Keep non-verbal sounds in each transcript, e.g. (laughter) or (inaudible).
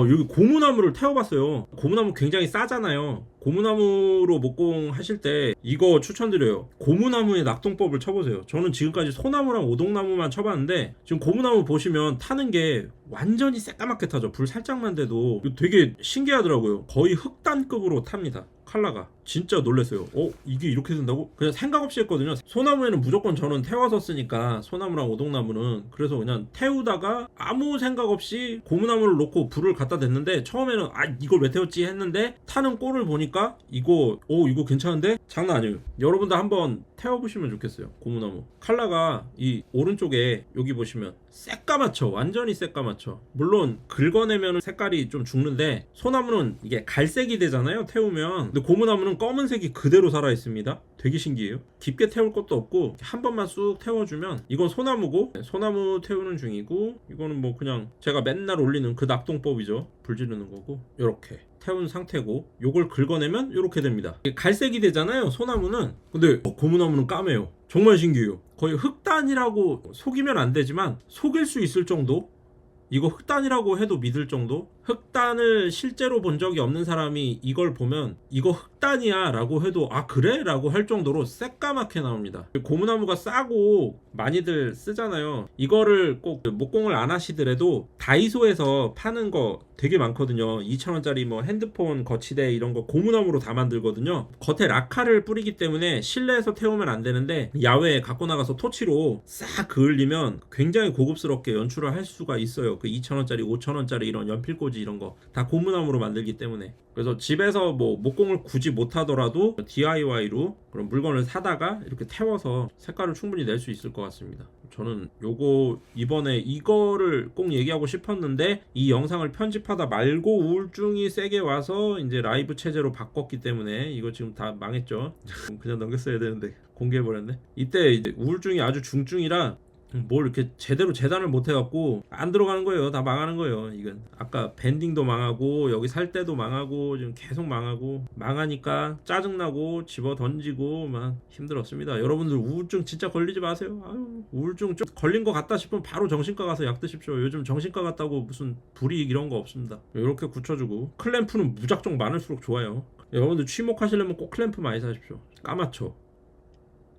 어, 여기 고무나무를 태워봤어요. 고무나무 굉장히 싸잖아요. 고무나무로 목공 하실 때 이거 추천드려요. 고무나무의 낙동법을 쳐보세요. 저는 지금까지 소나무랑 오동나무만 쳐봤는데 지금 고무나무 보시면 타는 게 완전히 새까맣게 타죠. 불 살짝만 돼도 되게 신기하더라고요. 거의 흑단급으로 탑니다. 칼라가 진짜 놀랐어요. 어 이게 이렇게 된다고? 그냥 생각 없이 했거든요. 소나무에는 무조건 저는 태워서 쓰니까 소나무랑 오동나무는 그래서 그냥 태우다가 아무 생각 없이 고무나무를 놓고 불을 갖다 댔는데 처음에는 아 이걸 왜 태웠지 했는데 타는 꼴을 보니까 이거 오 이거 괜찮은데 장난 아니에요. 여러분도 한번 태워보시면 좋겠어요. 고무나무 칼라가 이 오른쪽에 여기 보시면 새까맣죠. 완전히 새까맣죠. 물론 긁어내면 색깔이 좀 죽는데 소나무는 이게 갈색이 되잖아요. 태우면 근데 고무나무는 검은색이 그대로 살아 있습니다. 되게 신기해요. 깊게 태울 것도 없고 한 번만 쑥 태워주면 이건 소나무고 소나무 태우는 중이고 이거는 뭐 그냥 제가 맨날 올리는 그 낙동법이죠. 불 지르는 거고 이렇게 태운 상태고 요걸 긁어내면 이렇게 됩니다. 갈색이 되잖아요. 소나무는 근데 어, 고무나무는 까매요. 정말 신기해요. 거의 흑단이라고 속이면 안 되지만 속일 수 있을 정도 이거 흑단이라고 해도 믿을 정도? 흑단을 실제로 본 적이 없는 사람이 이걸 보면 이거 흑단이야 라고 해도 아 그래? 라고 할 정도로 새까맣게 나옵니다. 고무나무가 싸고 많이들 쓰잖아요. 이거를 꼭 목공을 안 하시더라도 다이소에서 파는 거 되게 많거든요. 2,000원짜리 뭐 핸드폰 거치대 이런 거 고무나무로 다 만들거든요. 겉에 라카를 뿌리기 때문에 실내에서 태우면 안 되는데 야외에 갖고 나가서 토치로 싹 그을리면 굉장히 고급스럽게 연출을 할 수가 있어요. 그 2,000원짜리, 5,000원짜리 이런 연필꽂이 이런 거 다 고무나무로 만들기 때문에 그래서 집에서 뭐 목공을 굳이 못 하더라도 DIY로 그런 물건을 사다가 이렇게 태워서 색깔을 충분히 낼 수 있을 것 같습니다. 저는 요거 이번에 이거를 꼭 얘기하고 싶었는데 이 영상을 편집하다 말고 우울증이 세게 와서 이제 라이브 체제로 바꿨기 때문에 이거 지금 다 망했죠. (laughs) 그냥 넘겼어야 되는데 공개해버렸네. 이때 이제 우울증이 아주 중증이라 뭘 이렇게 제대로 재단을 못 해갖고 안 들어가는 거예요. 다 망하는 거예요. 이건 아까 밴딩도 망하고 여기 살 때도 망하고 지금 계속 망하고 망하니까 짜증나고 집어 던지고 막 힘들었습니다. 여러분들 우울증 진짜 걸리지 마세요. 아유, 우울증 좀 걸린 것 같다 싶으면 바로 정신과 가서 약 드십시오. 요즘 정신과 갔다고 무슨 불이익 이런 거 없습니다. 이렇게 굳혀주고 클램프는 무작정 많을수록 좋아요. 여러분들 취목하시려면 꼭 클램프 많이 사십시오. 까맣죠.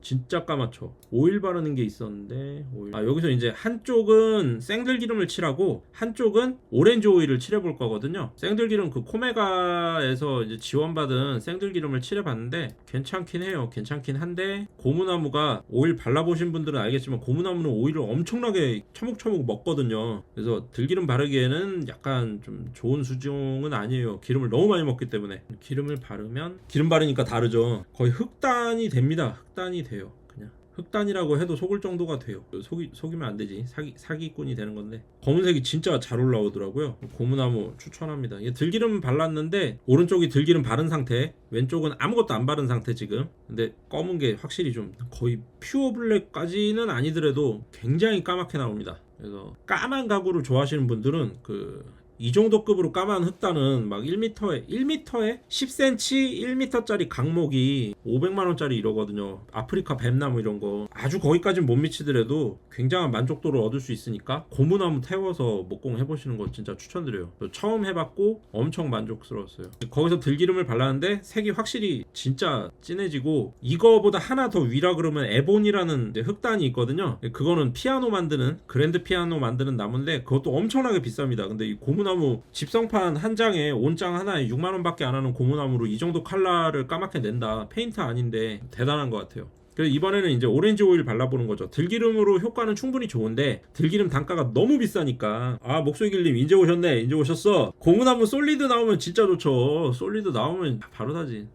진짜 까맣죠. 오일 바르는 게 있었는데 오일. 아 여기서 이제 한쪽은 생들기름을 칠하고 한쪽은 오렌지 오일을 칠해 볼 거거든요. 생들기름 그 코메가에서 이제 지원받은 생들기름을 칠해 봤는데 괜찮긴 해요. 괜찮긴 한데 고무나무가 오일 발라보신 분들은 알겠지만 고무나무는 오일을 엄청나게 처묵처묵 먹거든요. 그래서 들기름 바르기에는 약간 좀 좋은 수종은 아니에요. 기름을 너무 많이 먹기 때문에 기름을 바르면 기름 바르니까 다르죠. 거의 흑단이 됩니다. 흑단이 돼요. 그냥 흑단이라고 해도 속을 정도가 돼요. 속이 속이면 안 되지. 사기 사기꾼이 되는 건데 검은색이 진짜 잘 올라오더라고요. 고무나무 추천합니다. 들기름 발랐는데 오른쪽이 들기름 바른 상태, 왼쪽은 아무것도 안 바른 상태 지금. 근데 검은 게 확실히 좀 거의 퓨어 블랙까지는 아니더라도 굉장히 까맣게 나옵니다. 그래서 까만 가구를 좋아하시는 분들은 그 이 정도 급으로 까만 흑단은 막 1m에 1m에 10cm 1m짜리 강목이 500만 원짜리 이러거든요. 아프리카 뱀나무 이런 거 아주 거기까지는 못 미치더라도 굉장한 만족도를 얻을 수 있으니까 고무나무 태워서 목공 해보시는 거 진짜 추천드려요. 저 처음 해봤고 엄청 만족스러웠어요. 거기서 들기름을 발랐는데 색이 확실히 진짜 진해지고 이거보다 하나 더 위라 그러면 에본이라는 흑단이 있거든요. 그거는 피아노 만드는 그랜드 피아노 만드는 나무인데 그것도 엄청나게 비쌉니다. 근데 이 고무 나무 집성판 한 장에 온장 하나에 6만 원밖에 안 하는 고무나무로 이 정도 칼라를 까맣게 낸다. 페인트 아닌데 대단한 것 같아요. 그래서 이번에는 이제 오렌지 오일 발라보는 거죠. 들기름으로 효과는 충분히 좋은데 들기름 단가가 너무 비싸니까 아 목소리길님 이제 오셨네 이제 오셨어. 고무나무 솔리드 나오면 진짜 좋죠. 솔리드 나오면 바로 사지.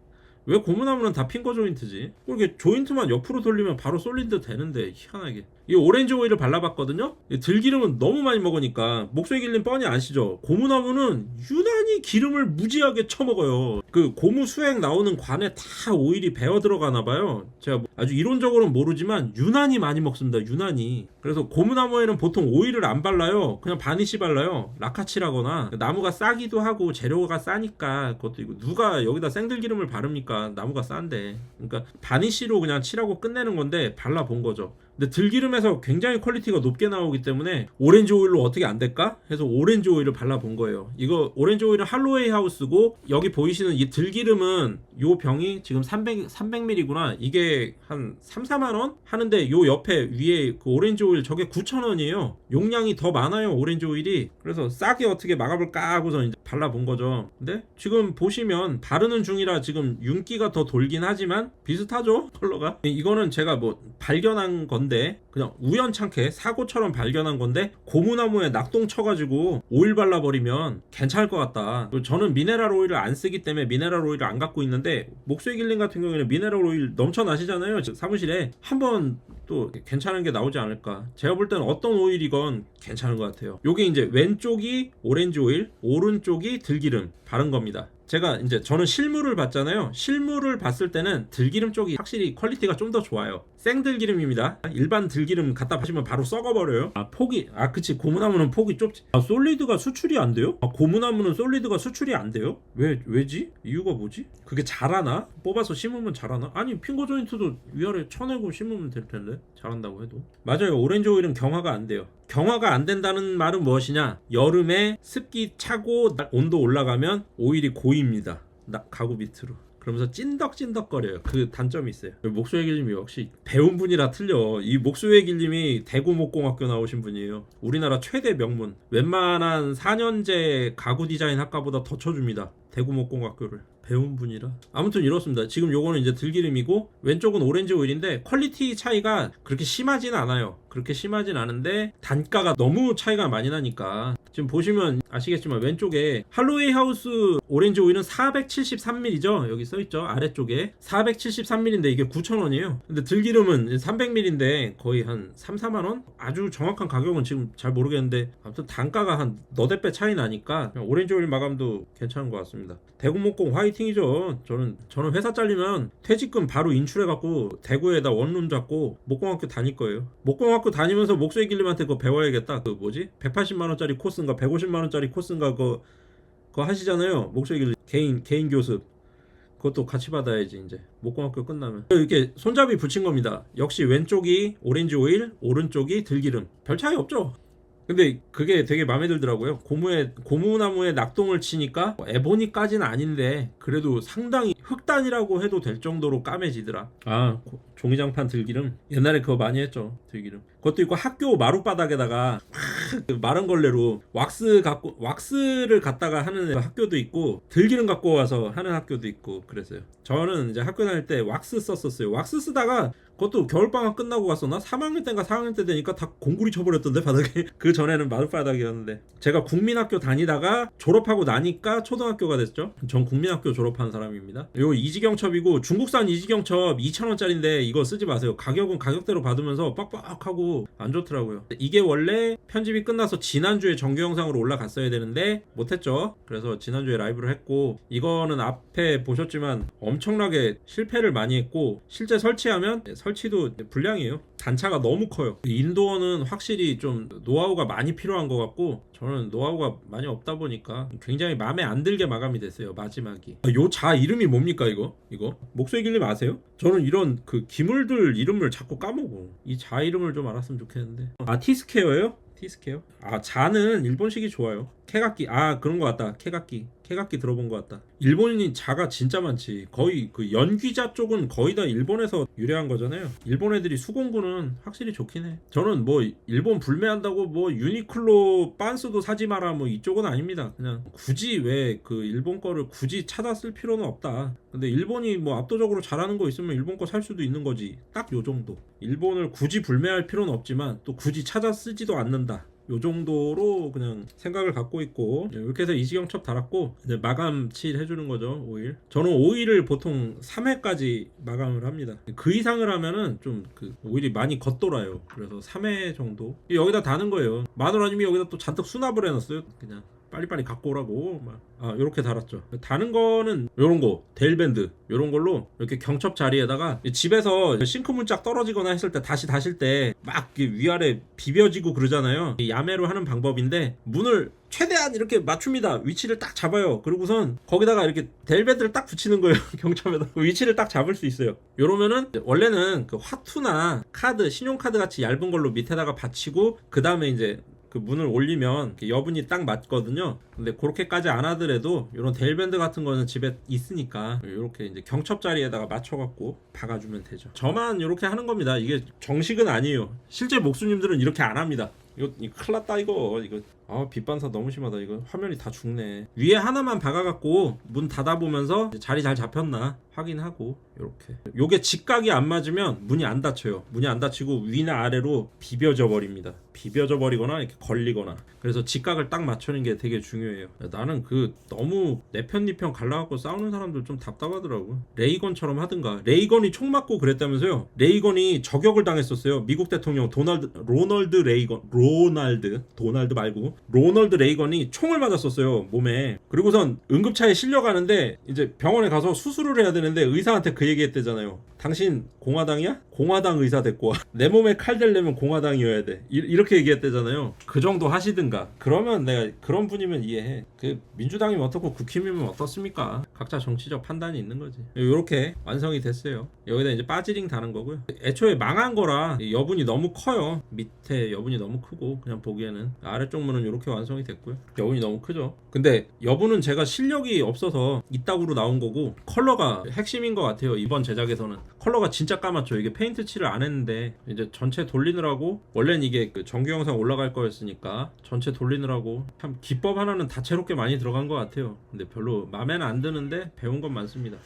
왜 고무나무는 다 핑거 조인트지? 이렇게 조인트만 옆으로 돌리면 바로 솔리드 되는데 희한하게 이 오렌지 오일을 발라봤거든요? 이 들기름은 너무 많이 먹으니까 목소리 길림 뻔히 아시죠? 고무나무는 유난히 기름을 무지하게 처먹어요. 그 고무 수액 나오는 관에 다 오일이 배어 들어가나 봐요. 제가 뭐 아주 이론적으로는 모르지만 유난히 많이 먹습니다 유난히. 그래서 고무나무에는 보통 오일을 안 발라요. 그냥 바니시 발라요. 라카치라거나. 나무가 싸기도 하고 재료가 싸니까 그것도 이거 누가 여기다 생들기름을 바릅니까? 나무가 싼데. 그러니까 바니시로 그냥 칠하고 끝내는 건데 발라본 거죠 근데 들기름에서 굉장히 퀄리티가 높게 나오기 때문에 오렌지 오일로 어떻게 안 될까? 해서 오렌지 오일을 발라본 거예요. 이거 오렌지 오일은 할로웨이 하우스고 여기 보이시는 이 들기름은 요 병이 지금 300 300ml구나. 이게 한 3, 4만 원 하는데 요 옆에 위에 그 오렌지 오일 저게 9,000원이에요. 용량이 더 많아요, 오렌지 오일이. 그래서 싸게 어떻게 막아볼까 하고서 이제 발라본 거죠. 근데 지금 보시면 바르는 중이라 지금 윤기가 더 돌긴 하지만 비슷하죠, 컬러가. 이거는 제가 뭐 발견한 건데 그냥 우연찮게 사고처럼 발견한 건데 고무나무에 낙동 쳐가지고 오일 발라버리면 괜찮을 것 같다. 저는 미네랄 오일을 안 쓰기 때문에 미네랄 오일을 안 갖고 있는데 목수의 길림 같은 경우에는 미네랄 오일 넘쳐나시잖아요. 사무실에 한번 또 괜찮은 게 나오지 않을까. 제가 볼 때는 어떤 오일이건 괜찮은 것 같아요. 요게 이제 왼쪽이 오렌지 오일, 오른쪽이 들기름 바른 겁니다. 제가 이제 저는 실물을 봤잖아요. 실물을 봤을 때는 들기름 쪽이 확실히 퀄리티가 좀 더 좋아요. 생들기름입니다. 일반 들기름 갖다 파시면 바로 썩어버려요. 아 폭이 아 그치 고무나무는 폭이 좁지. 아 솔리드가 수출이 안 돼요? 아 고무나무는 솔리드가 수출이 안 돼요? 왜 왜지? 이유가 뭐지? 그게 자라나? 뽑아서 심으면 자라나? 아니 핑거 조인트도 위아래 쳐내고 심으면 될 텐데 자란다고 해도 맞아요. 오렌지 오일은 경화가 안 돼요. 경화가 안 된다는 말은 무엇이냐? 여름에 습기 차고 온도 올라가면 오일이 고입니다. 나, 가구 밑으로. 그러면서 찐덕찐덕거려요. 그 단점이 있어요. 목수의 길님이 역시 배운 분이라 틀려. 이 목수의 길님이 대구 목공학교 나오신 분이에요. 우리나라 최대 명문. 웬만한 4년제 가구 디자인 학과보다 더 쳐줍니다. 대구 목공학교를. 배운 분이라. 아무튼 이렇습니다. 지금 요거는 이제 들기름이고 왼쪽은 오렌지 오일인데 퀄리티 차이가 그렇게 심하진 않아요. 그렇게 심하진 않은데 단가가 너무 차이가 많이 나니까. 지금 보시면 아시겠지만 왼쪽에 할로웨이 하우스 오렌지 오일은 473ml죠 여기 써있죠? 아래쪽에. 473ml인데 이게 9,000원이에요. 근데 들기름은 300ml인데 거의 한 3, 4만원? 아주 정확한 가격은 지금 잘 모르겠는데 아무튼 단가가 한 너댓 배 차이 나니까 오렌지 오일 마감도 괜찮은 것 같습니다 대구목공 화이팅이죠. 저는 저는 회사 잘리면 퇴직금 바로 인출해갖고 대구에다 원룸 잡고 목공학교 다닐 거예요. 목공학교 다니면서 목소리 길림한테 그거 배워야겠다. 그 뭐지? 180만 원짜리 코스인가 150만 원짜리 코스인가 그거 그거 하시잖아요. 목소리 길림. 개인 개인 교습. 그것도 같이 받아야지 이제. 목공학교 끝나면. 이렇게 손잡이 붙인 겁니다. 역시 왼쪽이 오렌지 오일 오른쪽이 들기름. 별 차이 없죠 근데 그게 되게 마음에 들더라고요. 고무에 고무나무에 낙동을 치니까 에보니까지는 아닌데 그래도 상당히 흑단이라고 해도 될 정도로 까매지더라. 아 고- 종이장판 들기름 옛날에 그거 많이 했죠 들기름 그것도 있고 학교 마룻바닥에다가 그 마른 걸레로 왁스 갖고 왁스를 갖다가 하는 학교도 있고 들기름 갖고 와서 하는 학교도 있고 그랬어요. 저는 이제 학교 다닐 때 왁스 썼었어요. 왁스 쓰다가 그것도 겨울방학 끝나고 갔었나? 3학년 때인가 4학년 때 되니까 다 공구리 쳐버렸던데 바닥에 (laughs) 그 전에는 마룻바닥이었는데 제가 국민학교 다니다가 졸업하고 나니까 초등학교가 됐죠 전 국민학교 졸업한 사람입니다 요 이지경첩이고 중국산 이지경첩 2,000원짜리인데 이거 쓰지 마세요. 가격은 가격대로 받으면서 빡빡하고 안 좋더라고요. 이게 원래 편집이 끝나서 지난주에 정규 영상으로 올라갔어야 되는데 못했죠. 그래서 지난주에 라이브를 했고 이거는 앞에 보셨지만 엄청나게 실패를 많이 했고 실제 설치하면 설치도 불량이에요. 단차가 너무 커요. 인도어는 확실히 좀 노하우가 많이 필요한 것 같고 저는 노하우가 많이 없다 보니까 굉장히 마음에 안 들게 마감이 됐어요 마지막이 요 자 이름이 뭡니까 이거 이거 목소리 길림 아세요? 저는 이런 그 기물들 이름을 자꾸 까먹어 이 자 이름을 좀 알았으면 좋겠는데 아 티스케어예요? 티스케어? 아 자는 일본식이 좋아요 케가끼 아 그런 것 같다. 케가끼 케가끼 들어본 것 같다. 일본인 자가 진짜 많지. 거의 그 연귀자 쪽은 거의 다 일본에서 유래한 거잖아요. 일본 애들이 수공구는 확실히 좋긴 해. 저는 뭐 일본 불매한다고 뭐 유니클로 빤스도 사지 마라 뭐 이쪽은 아닙니다. 그냥 굳이 왜 그 일본 거를 굳이 찾아 쓸 필요는 없다. 근데 일본이 뭐 압도적으로 잘하는 거 있으면 일본 거 살 수도 있는 거지. 딱 요 정도. 일본을 굳이 불매할 필요는 없지만 또 굳이 찾아 쓰지도 않는다 요 정도로 그냥 생각을 갖고 있고 이렇게 해서 이지경첩 달았고 이제 마감 칠 해주는 거죠 오일. 저는 오일을 보통 3회까지 마감을 합니다. 그 이상을 하면은 좀 그 오일이 많이 겉돌아요. 그래서 3회 정도. 여기다 다는 거예요. 마누라님이 여기다 또 잔뜩 수납을 해놨어요. 그냥 빨리빨리 갖고 오라고 막 아, 요렇게 달았죠. 다는 거는 요런 거 데일밴드 요런 걸로 이렇게 경첩 자리에다가 집에서 싱크 문짝 떨어지거나 했을 때 다시 다실 때 막 위아래 비벼지고 그러잖아요. 이 야매로 하는 방법인데 문을 최대한 이렇게 맞춥니다. 위치를 딱 잡아요. 그리고선 거기다가 이렇게 델베드를 딱 붙이는 거예요. (laughs) 경첩에다 위치를 딱 잡을 수 있어요. 요러면은 원래는 그 화투나 카드, 신용카드 같이 얇은 걸로 밑에다가 받치고 그 다음에 이제 그 문을 올리면 여분이 딱 맞거든요. 근데 그렇게까지 안 하더라도 이런 데일밴드 같은 거는 집에 있으니까 이렇게 이제 경첩 자리에다가 맞춰갖고 박아주면 되죠. 저만 이렇게 하는 겁니다. 이게 정식은 아니에요. 실제 목수님들은 이렇게 안 합니다. 이거, 이거 큰일 났다 이거 이거 아 빛반사 너무 심하다 이거 화면이 다 죽네 위에 하나만 박아갖고 문 닫아보면서 자리 잘 잡혔나 확인하고 이렇게. 요게 직각이 안 맞으면 문이 안 닫혀요. 문이 안 닫히고 위나 아래로 비벼져 버립니다. 비벼져 버리거나 이렇게 걸리거나. 그래서 직각을 딱 맞추는 게 되게 중요해요. 나는 그 너무 내 편 니편 갈라갖고 싸우는 사람들 좀 답답하더라고 레이건처럼 하든가. 레이건이 총 맞고 그랬다면서요? 레이건이 저격을 당했었어요. 미국 대통령 도널드 로널드 레이건 로날드 도날드 말고 로널드 레이건이 총을 맞았었어요 몸에. 그리고선 응급차에 실려가는데 이제 병원에 가서 수술을 해야 되는 데 의사한테 그 얘기했대잖아요. 당신 공화당이야? 공화당 의사 됐고. 와. (laughs) 내 몸에 칼 대려면 공화당이어야 돼. 이, 이렇게 얘기했대잖아요. 그 정도 하시든가. 그러면 내가 그런 분이면 이해해. 그 민주당이면 어떻고 국힘이면 어떻습니까? 각자 정치적 판단이 있는 거지. 이렇게 완성이 됐어요. 여기다 이제 빠지링 다는 거고요. 애초에 망한 거라 이 여분이 너무 커요. 밑에 여분이 너무 크고 그냥 보기에는 아래쪽 문은 이렇게 완성이 됐고요. 여분이 너무 크죠. 근데 여분은 제가 실력이 없어서 이따구로 나온 거고 컬러가 핵심인 것 같아요. 이번 제작에서는. 컬러가 진짜 까맣죠. 이게 페인트 칠을 안 했는데 이제 전체 돌리느라고 원래는 이게 그 정규 영상 올라갈 거였으니까 전체 돌리느라고 참 기법 하나는 다채롭게 많이 들어간 것 같아요. 근데 별로 마음에는 안 드는데 배운 건 많습니다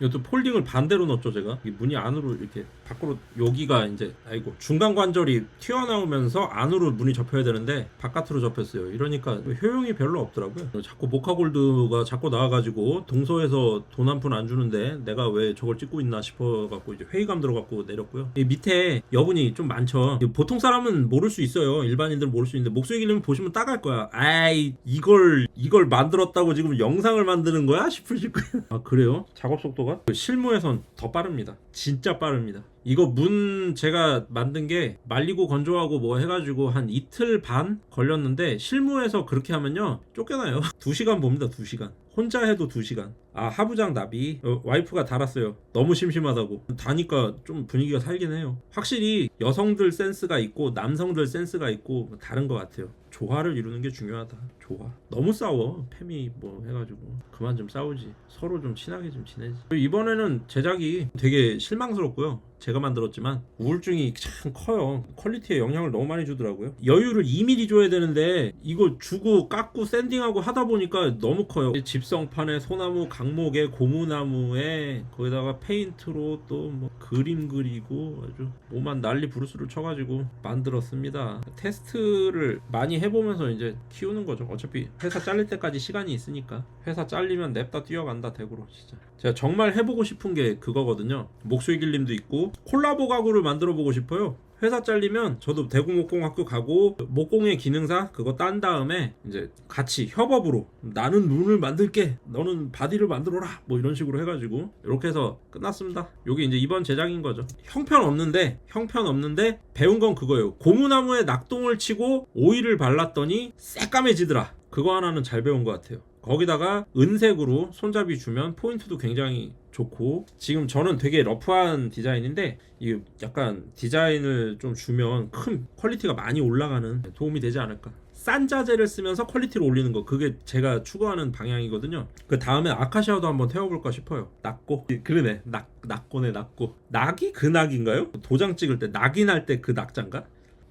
이것도 폴딩을 반대로 넣었죠 제가. 이 문이 안으로 이렇게 밖으로 여기가 이제 아이고 중간 관절이 튀어나오면서 안으로 문이 접혀야 되는데 바깥으로 접혔어요. 이러니까 효용이 별로 없더라고요. 자꾸 모카골드가 자꾸 나와가지고 동서에서 돈 한 푼 안 주는데 내가 왜 저걸 찍고 있나 싶어갖고 이제 회의감 들어갖고 내렸고요. 이 밑에 여분이 좀 많죠. 보통 사람은 모를 수 있어요. 일반인들은 모를 수 있는데 목소리 기르면 보시면 따갈 거야. 아이 이걸 이걸 만들었다고 지금 영상을 만드는 거야? (laughs) 싶으실 거예요. 아 그래요? 작업 속도 가그 실무에선 더 빠릅니다. 진짜 빠릅니다. 이거 문 제가 만든 게 말리고 건조하고 뭐 해가지고 한 이틀 반 걸렸는데 실무에서 그렇게 하면요 쫓겨나요. (laughs) 2시간 봅니다 2시간 혼자 해도 2시간. 아 하부장 나비. 어, 와이프가 달았어요. 너무 심심하다고. 다니까 좀 분위기가 살긴 해요. 확실히 여성들 센스가 있고 남성들 센스가 있고 다른 것 같아요. 조화를 이루는 게 중요하다. 조화. 너무 싸워. 팸이 뭐 해가지고. 그만 좀 싸우지. 서로 좀 친하게 좀 지내지. 이번에는 제작이 되게 실망스럽고요 제가 만들었지만 우울증이 참 커요. 퀄리티에 영향을 너무 많이 주더라고요. 여유를 2mm 줘야 되는데 이거 주고 깎고 샌딩하고 하다 보니까 너무 커요. 집성판에 소나무 강목에 고무나무에 거기다가 페인트로 또 뭐 그림 그리고 아주 뭐만 난리 부르스를 쳐가지고 만들었습니다. 테스트를 많이 해보면서 이제 키우는 거죠. 어차피 회사 잘릴 때까지 시간이 있으니까. 회사 잘리면 냅다 뛰어간다 대구로 진짜. 제가 정말 해보고 싶은 게 그거거든요. 목소리 길림도 있고 콜라보 가구를 만들어 보고 싶어요. 회사 잘리면 저도 대구 목공학교 가고 목공의 기능사 그거 딴 다음에 이제 같이 협업으로 나는 눈을 만들게 너는 바디를 만들어라 뭐 이런 식으로 해가지고 이렇게 해서 끝났습니다. 요게 이제 이번 제작인 거죠. 형편 없는데 형편 없는데 배운 건 그거예요. 고무나무에 낙동을 치고 오일을 발랐더니 새까매지더라. 그거 하나는 잘 배운 것 같아요. 거기다가 은색으로 손잡이 주면 포인트도 굉장히 좋고 지금 저는 되게 러프한 디자인인데 이 약간 디자인을 좀 주면 큰 퀄리티가 많이 올라가는 도움이 되지 않을까. 싼 자재를 쓰면서 퀄리티를 올리는 거. 그게 제가 추구하는 방향이거든요. 그 다음에 아카시아도 한번 태워볼까 싶어요. 낙고. 그러네. 낙, 낙고네 낙고. 낙이 그 낙인가요? 도장 찍을 때 낙인 할 때 그 낙자인가?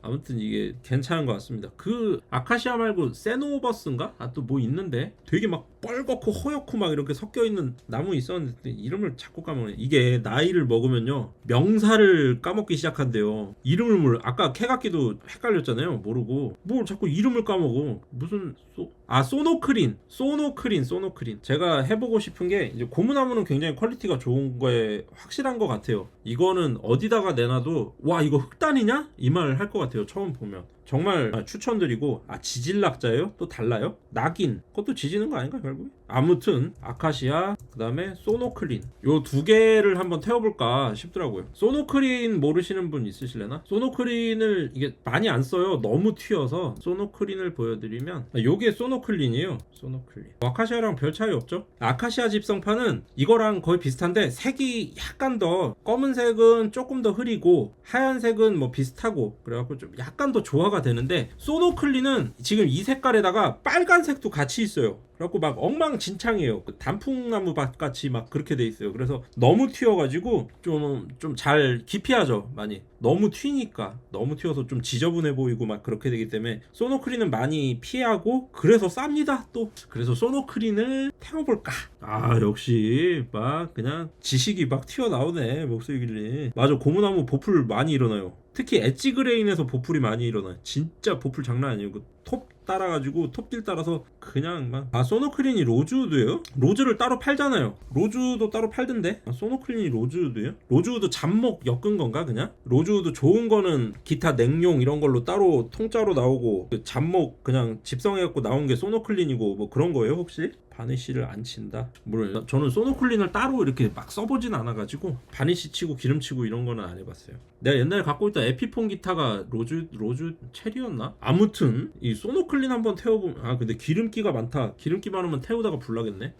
아무튼 이게 괜찮은 것 같습니다. 그 아카시아 말고 세노버스인가? 아 또 뭐 있는데 되게 막 뻘겋고 허옇고 막 이렇게 섞여 있는 나무 있었는데 이름을 자꾸 까먹네. 이게 나이를 먹으면요 명사를 까먹기 시작한대요. 이름을 몰라. 아까 캐각기도 헷갈렸잖아요. 모르고 뭘 자꾸 이름을 까먹어. 무슨 소... 아 소노크린, 소노크린, 소노크린. 제가 해보고 싶은 게 이제 고무나무는 굉장히 퀄리티가 좋은 거에 확실한 것 같아요. 이거는 어디다가 내놔도 와 이거 흑단이냐 이말할것 같아요. 처음 보면 정말 추천드리고 아 지질낙자예요? 또 달라요? 낙인 그것도 지지는 거 아닌가 결국에? 아무튼 아카시아 그 다음에 소노클린 요 두 개를 한번 태워볼까 싶더라고요 소노클린 모르시는 분 있으실래나? 소노클린을 이게 많이 안 써요 너무 튀어서 소노클린을 보여드리면 아, 요게 소노클린이에요 소노클린 아카시아랑 별 차이 없죠? 아카시아 집성판은 이거랑 거의 비슷한데 색이 약간 더 검은색은 조금 더 흐리고 하얀색은 뭐 비슷하고 그래갖고 좀 약간 더 조화가 되는데 소노클린은 지금 이 색깔에다가 빨간색도 같이 있어요 그래갖고 막 엉망진창이에요. 그 단풍나무 밭 같이 막 그렇게 돼 있어요. 그래서 너무 튀어가지고 좀 좀 잘 기피하죠 많이. 너무 튀니까. 너무 튀어서 좀 지저분해 보이고 막 그렇게 되기 때문에 소노크린은 많이 피하고 그래서 쌉니다 또. 그래서 소노크린을 태워볼까? 아 역시 막 그냥 지식이 막 튀어나오네 목소리길래. 맞아 고무나무 보풀 많이 일어나요. 특히 엣지 그레인에서 보풀이 많이 일어나요. 진짜 보풀 장난 아니에요. 그 톱 따라가지고 톱길 따라서 그냥 막아 소노크린이 로즈우드예요? 로즈를 따로 팔잖아요 로즈우드 따로 팔던데 아, 소노크린이 로즈우드예요? 로즈우드 잡목 엮은 건가 그냥? 로즈우드 좋은 거는 기타 냉용 이런 걸로 따로 통짜로 나오고 그 잡목 그냥 집성해갖고 나온 게 소노클린이고 뭐 그런 거예요 혹시? 바니쉬를 안 친다? 모르요 저는 소노클린을 따로 이렇게 막 써보진 않아가지고 바니쉬 치고 기름 치고 이런 거는 안 해봤어요 내가 옛날에 갖고 있던 에피폰 기타가 로즈 로즈 체리였나? 아무튼 이 소노클린 한번 태워보면 아 근데 기름기가 많다 기름기 많으면 태우다가 불나겠네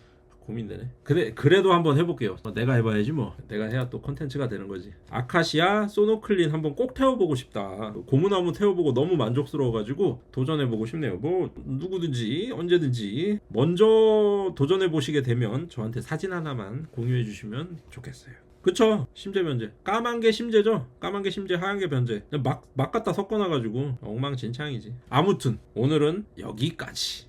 고민되네. 그래 그래도 한번 해볼게요. 어, 내가 해봐야지 뭐. 내가 해야 또 컨텐츠가 되는 거지. 아카시아 소노클린 한번 꼭 태워보고 싶다. 고무나무 태워보고 너무 만족스러워가지고 도전해보고 싶네요. 뭐 누구든지 언제든지 먼저 도전해보시게 되면 저한테 사진 하나만 공유해주시면 좋겠어요. 그쵸 심재 변제 까만 게 심재죠 까만 게 심재 하얀 게 변제 막, 막 갖다 섞어놔가지고 엉망진창이지 아무튼 오늘은 여기까지